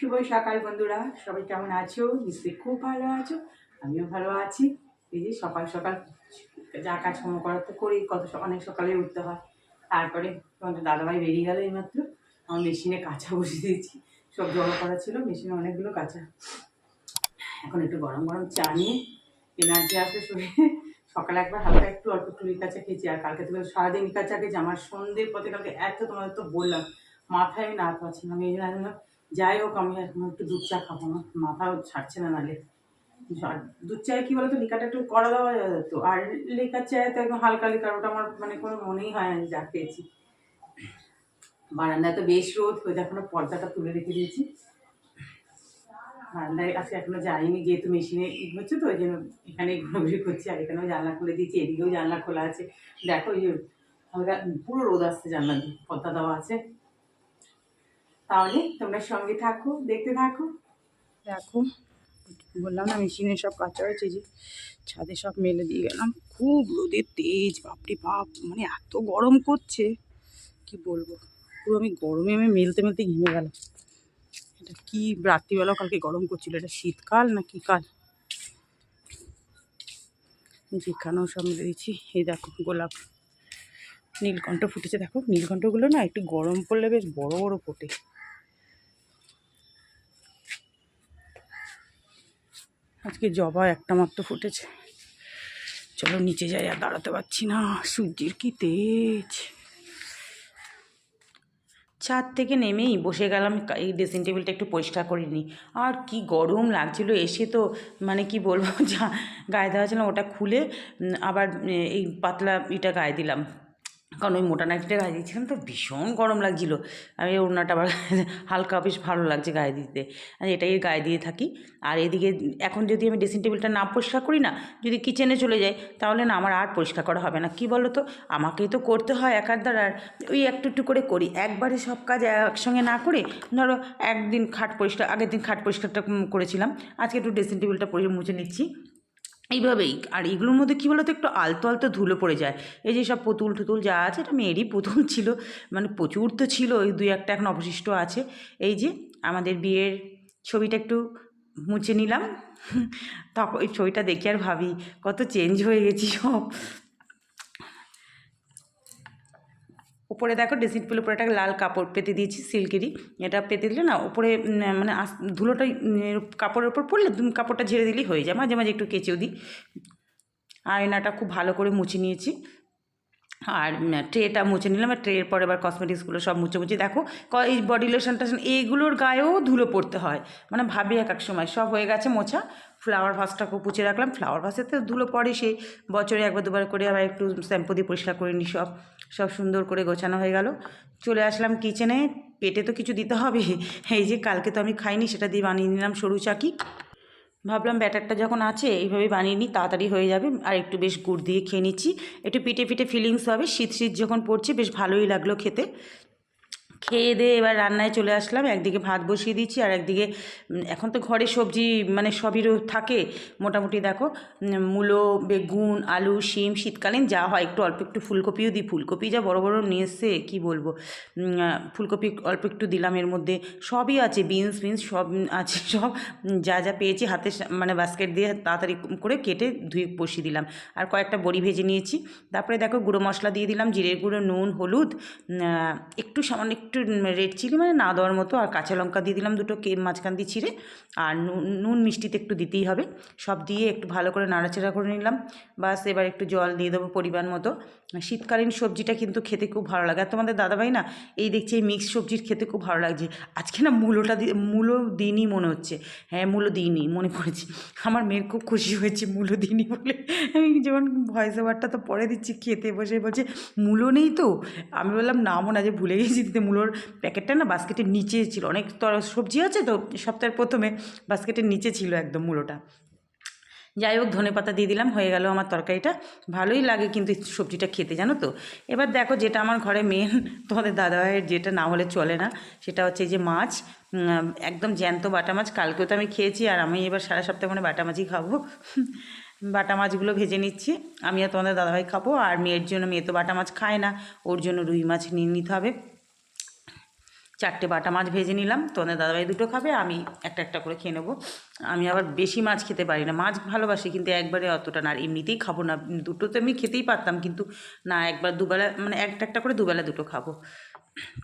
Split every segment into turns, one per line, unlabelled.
শুভ সকাল বন্ধুরা। সবাই কেমন আছো? নিশ্চয়ই খুব ভালো আছো। আমিও ভালো আছি। এই যে সকাল সকাল যা কাজকর্ম করার তো করি কত অনেক সকালে উঠতে হয়। তারপরে তোমাদের দাদাভাই বেরিয়ে গেল এইমাত্র। আমার মেশিনে কাঁচা বসিয়ে দিয়েছি। সব জমা করা ছিল, মেশিনে অনেকগুলো কাঁচা। এখন একটু গরম গরম চা নিয়ে এনার্জি আসবে শরীরে। সকালে একবার হালকা একটু অল্প একটু লিকাচা খেয়েছি, আর কালকে থেকে সারাদিন লিকাচা খেয়েছি। আমার সন্ধ্যের পথে কালকে এত তোমাদের তো বললাম, মাথায় আমি না পাচ্ছি না। আমি এই জন্য যাই হোক, আমি এখন একটু দুধ চা খাব না মাথাও ছাড়ছে না নালে। আর দুধ চায়ে কি বলতো লিকাটা একটু করা দেওয়া যেত আর লিকার চায়ে তো একদম হালকা লিকার, ওটা আমার মানে কোনো মনেই হয় না যে খেয়েছি। বারান্দায় তো বেশ রোদ, ওই দেখো না পর্দাটা তুলে রেখে দিয়েছি। বারান্দায় আজকে এখনও যাইনি, যেহেতু মেশিনে হচ্ছে তো, ওই জন্য এখানে ঘুরঘুরি করছি, আর এখানেও জানলা খুলে দিয়েছি, এদিকেও জানলা খোলা আছে। দেখো ওই হালকা পুরো রোদ আসছে জানলা পর্দা দেওয়া আছে। তাহলে তোমরা সঙ্গে থাকো, দেখতে থাকো। দেখো, বললাম না মেশিনে সব কাঁচা হয়েছে যে ছাদে সব মেলে দিয়ে গেলাম। খুব রোদের তেজ, বাপরে বাপ মানে এত গরম করছে। কি বলব, পুরো আমি গরমে আমি মেলতে মেলতে ঘেমে গেলাম। এটা কি রাত্রিবেলাও কালকে গরম করছিল, এটা শীতকাল না কি কাল? যেখানেও সব মেলে দিচ্ছি এই দেখো গোলাপ। নীলকণ্ঠ ফুটেছে। দেখো, নীলকণ্ঠগুলো না একটু গরম পড়লে বেশ বড় বড় ফোটে। আজকে জবা একটা মাত্র ফুটেছে। চলো, নিচে যাই আর দাঁড়াতে পারছি না। সূর্যের কি তেজ। ছাদ থেকে নেমেই বসে গেলাম। এই ড্রেসিং টেবিলটা একটু পরিষ্কার করে নিই। আর কি গরম লাগছিল। এসে তো মানে কি বলব, যা গায়ে দেওয়া ছিল ওটা খুলে আবার এই পাতলা ইটা গায়ে দিলাম। কারণ ওই মোটা নাইটিটা গায়ে দিয়েছিলাম তো ভীষণ গরম লাগছিল। আমি ওড়নাটা আবার হালকা বেশ ভালো লাগছে গায়ে দিতে। আর এটাই গায়ে দিয়ে থাকি। আর এদিকে এখন যদি আমি ড্রেসিং টেবিলটা না পরিষ্কার করি না, যদি কিচেনে চলে যাই, তাহলে না আমার আর পরিষ্কার করা হবে না। কি বলো তো আমাকেই তো করতে হয় একার দ্বারা আর ওই একটু একটু করে করি। একবারে সব কাজ একসঙ্গে না করে, ধরো একদিন খাট পরিষ্কার, আগের দিন খাট পরিষ্কারটা করেছিলাম। আজকে একটু ড্রেসিং টেবিলটা মুছে নিচ্ছি। এইভাবেই। আর এগুলোর মধ্যে কী বলতো, একটু আলতো আলতো ধুলো পড়ে যায়। এই যে সব পুতুল টুতুল যা আছে, এটা মেয়েরই পুতুল ছিল। মানে প্রচুর তো ছিল, ওই দুই একটা এখন অবশিষ্ট আছে। এই যে আমাদের বিয়ের ছবিটা একটু মুছে নিলাম। তখন ওই ছবিটা দেখে আর ভাবি, কত চেঞ্জ হয়ে গেছি সব। উপরে দেখো ড্রেসিং টেবিলের উপরে একটা লাল কাপড় পেতে দিয়েছি সিল্কেরই। এটা পেতে দিলে না উপরে মানে ধুলোটা কাপড়ের উপর পড়লে কাপড়টা ঝেড়ে দিলেই হয়ে যায়। মাঝে মাঝে একটু কেচেও দিই। আয়নাটা খুব ভালো করে মুছে নিয়েছি। আর ট্রেটা মুছে নিলাম, আর ট্রের পরে আবার কসমেটিক্সগুলো সব মুছে মুছে দেখো এই বডি লোশন টোশন এইগুলোর গায়েও ধুলো পড়তে হয়। মানে ভাবি এক এক সময়, সব হয়ে গেছে মোছা। ফ্লাওয়ার ভাসটাকেও পুছে রাখলাম। ফ্লাওয়ার ভাসে তো ধুলো পড়ে সেই বছরে একবার দুবার করে আবার একটু শ্যাম্পু দিয়ে পরিষ্কার করে নিই, সব সব সুন্দর করে গোছানো হয়ে গেল। চলে আসলাম কিচেনে পেটে তো কিছু দিতে হবে। এই যে কালকে তো আমি খাইনি, সেটা দিয়ে বানিয়ে নিলাম সরু চাকি। ভাবলাম ব্যাটারটা যখন আছে, এইভাবে বানিয়ে নিই, তাড়াতাড়ি হয়ে যাবে। আর একটু বেশ গুড় দিয়ে খেয়ে নিচ্ছি। একটু পিঠে পিঠে ফিলিংস হবে। শীত শীত যখন পড়ছে, বেশ ভালোই লাগল খেতে। খেয়ে দিয়ে এবার রান্নায় চলে আসলাম। একদিকে ভাত বসিয়ে দিচ্ছি আর একদিকে এখন তো ঘরে সবজি মানে সবই থাকে। মোটামুটি দেখো মূলো, বেগুন, আলু, শিম, শীতকালীন যা হয়, একটু অল্প একটু ফুলকপিও দিই। ফুলকপি যা বড় বড় নিয়ে এসছে, কী বলব? ফুলকপি অল্প একটু দিলাম, এর মধ্যে সবই আছে, বিনস ফিনস সব আছে, সব যা যা পেয়েছি হাতে মানে বাস্কেট দিয়ে তাড়াতাড়ি করে কেটে ধুয়ে বসিয়ে দিলাম। আর কয়েকটা বড়ি ভেজে নিয়েছি। তারপরে দেখো, গুঁড়ো মশলা দিয়ে দিলাম, জিরের গুঁড়ো, নুন, হলুদ একটু সামান্য একটু রেড চিলি মানে না দেওয়ার মতো, আর কাঁচা লঙ্কা দিয়ে দিলাম দুটো কে মাঝখান দিয়ে ছিঁড়ে, আর নুন মিষ্টিতে একটু দিতেই হবে। সব দিয়ে একটু ভালো করে নাড়াচাড়া করে নিলাম। বাস এবার একটু জল দিয়ে দেবো পরিমাণ মতো। শীতকালীন সবজিটা কিন্তু খেতে খুব ভালো লাগে। আর তোমাদের দাদাভাই না, এই দেখছি এই মিক্স সবজির খেতে খুব ভালো লাগছে। আজকে না মূলোটা মূলো দিনই মনে হচ্ছে। হ্যাঁ মূলো দিনই, মনে পড়েছে। আমার মেয়ের খুব খুশি হয়েছে মূলো দিনই বলে। আমি যেমন ভয়েস ওভারটা তো পরে দিচ্ছি, খেতে বসে বলছে, মূলো নেই তো? আমি বললাম নামও না যে ভুলে গেছি, দিতে মূলোর প্যাকেটটা না বাস্কেটের নিচে ছিল। অনেক তর সবজি আছে তো, সপ্তাহের প্রথমে বাস্কেটের নিচে ছিল একদম মূলোটা। যাই হোক, ধনে পাতা দিয়ে দিলাম, হয়ে গেল আমার তরকারিটা। ভালোই লাগে কিন্তু সবজিটা খেতে, জানো তো? এবার দেখো যেটা আমার ঘরে মেন তোমাদের দাদাভাইয়ের যেটা না হলে চলে না, সেটা হচ্ছে যে মাছ একদম জ্যান্ত বাটা মাছ। কালকেও তো আমি খেয়েছি আর আমি এবার সারা সপ্তাহ মানে বাটা মাছই খাব। বাটা মাছগুলো ভেজে নিচ্ছি। আমি আর তোমাদের দাদাভাই খাব। আর মেয়ের জন্য, মেয়ে তো বাটা মাছ খায় না, ওর জন্য রুই মাছ নিয়ে নিতে হবে। চারটে বাটা মাছ ভেজে নিলাম। তোমাদের দাদাভাই দুটো খাবে, আমি একটা একটা করে খেয়ে নেব। আমি আবার বেশি মাছ খেতে পারি না। মাছ ভালোবাসি, কিন্তু একবারে অতটা না। আর এমনিতেই খাব না। দুটো তো আমি খেতেই পারতাম, কিন্তু না, একবার দুবেলা মানে একটা একটা করে দুবেলা দুটো খাব।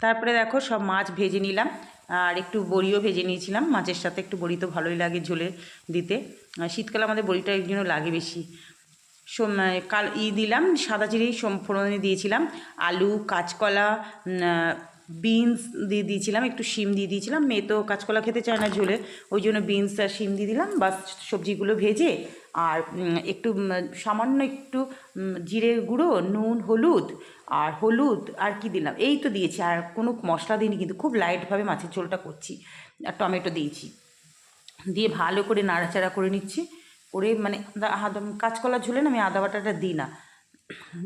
তারপরে দেখো, সব মাছ ভেজে নিলাম। আর একটু বড়িও ভেজে নিয়েছিলাম। মাছের সাথে একটু বড়ি তো ভালোই লাগে ঝোলে দিতে। শীতকালে আমাদের বড়িটা এই জন্য লাগে বেশি। কাল ই দিলাম, সাদা চিড়ি ফোড়নে দিয়েছিলাম। আলু, কাঁচকলা বিনস দিয়ে দিয়েছিলাম, একটু শিম দিয়ে দিয়েছিলাম। মেয়ে তো কাঁচকলা খেতে চায় না ঝোলে, ওই জন্য বিনস আর শিম দিয়ে দিলাম। বাস সবজিগুলো ভেজে আর একটু সামান্য একটু জিরে গুঁড়ো, নুন, হলুদ আর হলুদ আর কি দিলাম? এই তো দিয়েছি, আর কোনো মশলা দিইনি কিন্তু, খুব লাইটভাবে মাছের ঝোলটা করছি। আর টমেটো দিয়েছি। দিয়ে ভালো করে নাড়াচাড়া করে নিচ্ছি। করে মানে কাঁচকলা ঝুলে না আমি আদা বাটাটা দিই না।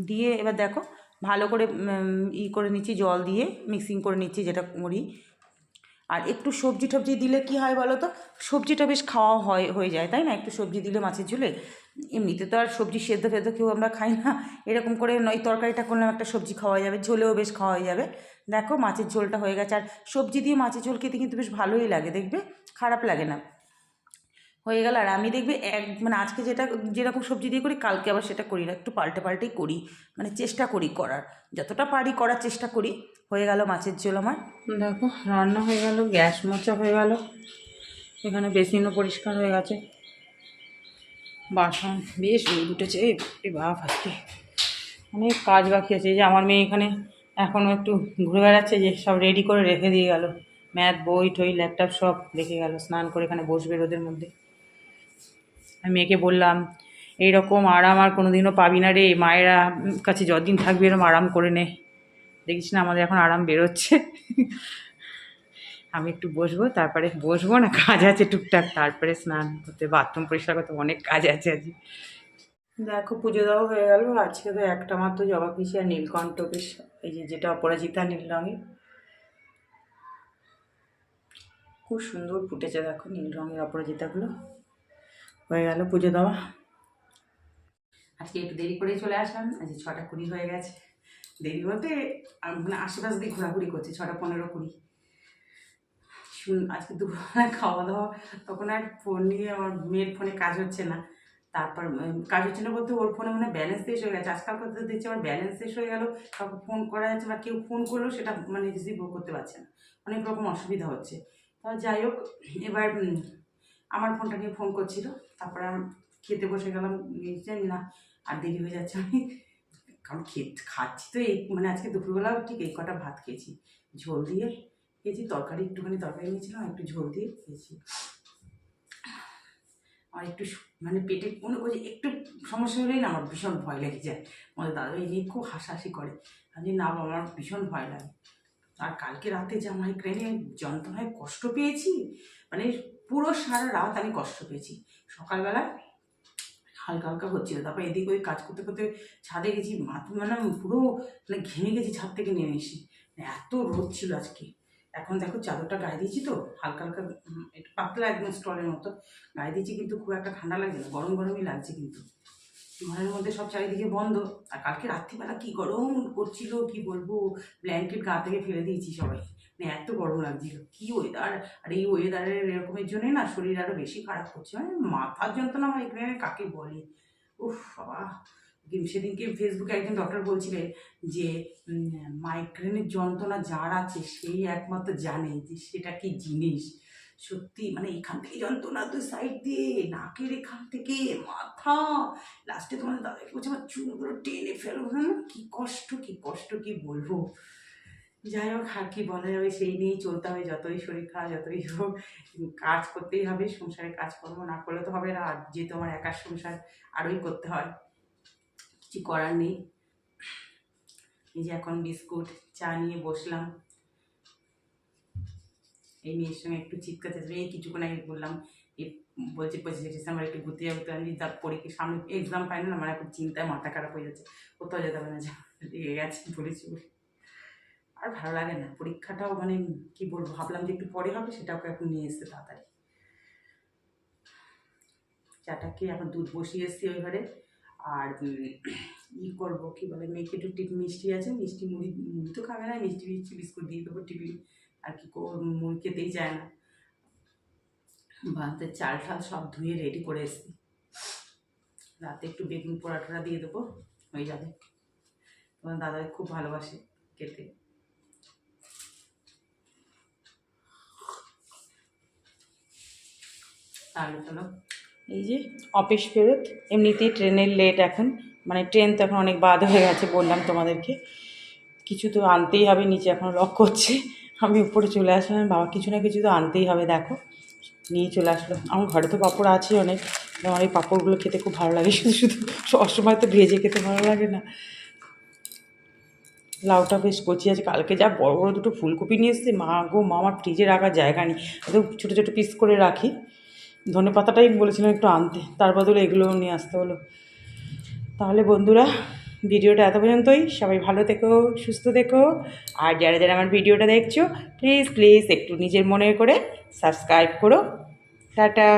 দিয়ে এবার দেখো ভালো করে ই করে নিচ্ছি, জল দিয়ে মিক্সিং করে নিচ্ছি যেটা করি আর একটু সবজি টবজি দিলে কি হয় বলো তো? সবজিটা বেশ খাওয়া হয়, হয়ে যায়, তাই না? একটু সবজি দিলে মাছের ঝুলে। এমনিতে তো আর সবজি সেদ্ধ ফেদ্ধ কেউ আমরা খাই না। এরকম করে নয় তরকারিটা করলাম, একটা সবজি খাওয়া যাবে, ঝোলেও বেশ খাওয়া যাবে। দেখো মাছের ঝোলটা হয়ে গেছে। আর সবজি দিয়ে মাছের ঝোল খেতে কিন্তু বেশ ভালোই লাগে, দেখবে? খারাপ লাগে না। হয়ে গেল। আর আমি দেখবে এক মানে আজকে যেটা, যেরকম সবজি দিয়ে করি, কালকে আবার সেটা করি না, একটু পাল্টে পাল্টেই করি। মানে চেষ্টা করি করার। যতটা পারি করার চেষ্টা করি। হয়ে গেল মাছের ঝোল আমার।
দেখো, রান্না হয়ে গেল, গ্যাস মোচা হয়ে গেল। এখানে বেসিনও পরিষ্কার হয়ে গেছে। বাসন, বেশ উঠেছে। এ এ বাপ আজকে অনেক কাজ বাকি আছে। যে আমার মেয়ে এখানে এখনও একটু ঘুরে বেড়াচ্ছে, যে সব রেডি করে রেখে দিয়ে গেল। ম্যাথ, বই, টই ল্যাপটপ সব রেখে গেল। স্নান করে এখানে বসবে রোদের মধ্যে। আমি মেয়েকে বললাম, এইরকম আরাম আর কোনোদিনও পাবি না রে, মায়েরা কাছে যতদিন থাকবি এরকম আরাম করে নে। দেখিস না আমাদের এখন আরাম বেরোচ্ছে। আমি একটু বসবো, তারপরে বসবো না, কাজ আছে টুকটাক, তারপরে স্নান করতে, বাথরুম পরিষ্কার করতে অনেক কাজ আছে আজকে দেখো, পুজো দেওয়া হয়ে গেল, আজকে তো একটা মাত্র জবা পিসি আর নীলকণ্ঠ বেশ, এই যে যেটা অপরাজিতা নীল রঙের। খুব সুন্দর ফুটেছে, দেখো নীল রঙের অপরাজিতাগুলো। হয়ে গেল, পুজো দেওয়া।
আজকে একটু দেরি করেই চলে আসলাম আজকে ছটা কুড়ি হয়ে গেছে। দেরি বলতে মানে আশেপাশ দিয়ে ঘোরাঘুরি করছে, ছটা পনেরো কুড়ি। শুন, আজকে দুপুরবেলা খাওয়া দাওয়া, তখন আর ফোন নিয়ে আমার মেয়ের ফোনে কাজ হচ্ছে না। তারপর কাজ হচ্ছে না বলতে ওর ফোনে মানে ব্যালেন্স শেষ হয়ে গেছে। আজকাল করতে দেখছি আমার ব্যালেন্স শেষ হয়ে গেল, কাউকে ফোন করা যাচ্ছে বা কেউ ফোন করলেও সেটা মানে রিসিভও করতে পারছে না। অনেক রকম অসুবিধা হচ্ছে। তা যাই হোক, এবার আমার ফোনটা নিয়ে ফোন করছিল। তারপরে খেতে বসে গেলাম জানি না আর দেরি হয়ে যাচ্ছে আমি। কারণ খেত খাচ্ছি তো এই মানে আজকে দুপুরবেলাও ঠিক এই কটা ভাত খেয়েছি। ঝোল দিয়ে খেয়েছি তরকারি একটুখানি তরকারি নিয়েছিলাম একটু ঝোল দিয়ে খেয়েছি। আমার একটু মানে পেটে কোনো করে একটু সমস্যা হলেই না আমার ভীষণ ভয় লেগে যায় আমাদের দাদা এই নিয়ে খুব হাসাহাসি করে। আমি না বাবা, আমার ভীষণ ভয় লাগে। আর কালকে রাতে যে আমার ট্রেনে যন্ত্রণায় কষ্ট পেয়েছি মানে পুরো সারা রাত আমি কষ্ট পেয়েছি। সকালবেলা হালকা হালকা হচ্ছিল, তারপর এদিক ওই কাজ করতে করতে ছাদে গেছি, মাথা মানে পুরো মানে ঘেমে গেছি, ছাদ থেকে নেমে এসে। মানে এত রোদ ছিল আজকে। এখন দেখো চাদরটা গায়ে দিয়েছি তো, হালকা হালকা একটু পাতলা একদম স্টলের মতো। গায়ে দিয়েছি কিন্তু খুব একটা ঠান্ডা লাগছে না, গরম গরমই লাগছে কিন্তু। ঘরের মধ্যে সব চারিদিকে বন্ধ। আর কালকে রাত্রিবেলা কি গরম করছিল, কি বলব? ব্ল্যাঙ্কেট গা থেকে ফেলে দিয়েছি সবাই। মানে এত গরম লাগছিল। কি ওয়েদার আর এই ওয়েদারের এরকমের জন্যই না শরীর আরও বেশি খারাপ করছে। মানে মাথার যন্ত্রণা আমার এখানে, কাকে বলে? উফ বাবা। সেদিনকে ফেসবুকে একজন ডক্টর বলছিলেন যে মাইগ্রেনের যন্ত্রণা যার আছে, সেই একমাত্র জানে যে সেটা কি জিনিস। সত্যি মানে এখান থেকে যন্ত্রণা দুই সাইড দিয়ে, নাকের এখান থেকে, মাথা। লাস্টে তোমাদের দাদাকে বলছে, আমার চুলগুলো টেনে ফেলো। কি কষ্ট কি কষ্ট, কি বলব? যাই হোক, আর কি বলা যাবে, সেই নিয়েই চলতে হবে। যতই শরীর খারাপ, যতই হোক, কাজ করতেই হবে, সংসারে কাজকর্ম না করলে তো হবে না। আর যেহেতু আমার একার সংসার, আরোই করতে হয়। কিছু করার নেই। এই যে এখন বিস্কুট, চা নিয়ে বসলাম। এই মেয়ের সঙ্গে একটু চিৎকার চেঁচাবে এই কিছুক্ষণ আগে বললাম, এই বলছে পঁচিশে ডিসেম্বর একটু ঘুরতে যাব, তো আমি তার পরীক্ষা সামনে এক্সাম পাই না আমার এখন চিন্তায় মাথা খারাপ হয়ে যাচ্ছে। কোথাও যেতে হবে না, যা লেগে গেছে বলেছি বলে। আর ভালো লাগে না, পরীক্ষাটাও মানে কি বলব, ভাবলাম যে একটু পরে হবে, সেটাকে এখন নিয়ে এসছে তাড়াতাড়ি। চাটাকে এখন দুধ বসিয়ে এসছি ওই ঘরে। আর ই করব, কি বলে, মেয়েকে একটু মিষ্টি আছে, মিষ্টি মুড়ি মুড়ি তো খাবে না, মিষ্টি মিষ্টি বিস্কুট দিয়ে দেবো, টিফিন আর কি খেতেই চায় না। ভাতের চাল ঠাল সব ধুয়ে রেডি করে এসেছি। রাতে একটু বেকিং পোড়াটোরা দিয়ে দেবো, হয়ে যাবে। তোমার দাদা খুব ভালোবাসে খেতে। তাহলে
এই যে অফিস ফেরত, এমনিতেই ট্রেনের লেট এখন। মানে ট্রেন তো এখন অনেক বাদ হয়ে গেছে বললাম তোমাদেরকে। কিছু তো আনতেই হবে, নিচে এখন লক করছে। আমি উপরে চলে আসলাম বাবা কিছু না কিছু তো আনতেই হবে, দেখো। নিয়ে চলে আসলো। আমার ঘরে তো পাঁপড় আছে অনেক আমার এই পাঁপড়গুলো খেতে খুব ভালো লাগে। শুধু শুধু সবসময় তো ভেজে খেতে ভালো লাগে না। লাউটা বেশ কচি আছে, কালকে যা বড় বড় দুটো ফুলকপি নিয়ে এসেছি, মা গো, মা, আমার ফ্রিজে রাখার জায়গা নেই। একদম ছোটো ছোটো পিস করে রাখি। ধনে পাতাটাই বলেছিলাম একটু আনতে, তার বদলে এগুলোও নিয়ে আসতে হলো। তাহলে বন্ধুরা ভিডিওটা এত পর্যন্তই। সবাই ভালো থেকো, সুস্থ থেকো। আর যারা যারা আমার ভিডিওটা দেখছ প্লিজ প্লিজ একটু নিজের মনে করে সাবস্ক্রাইব করো। টাটা।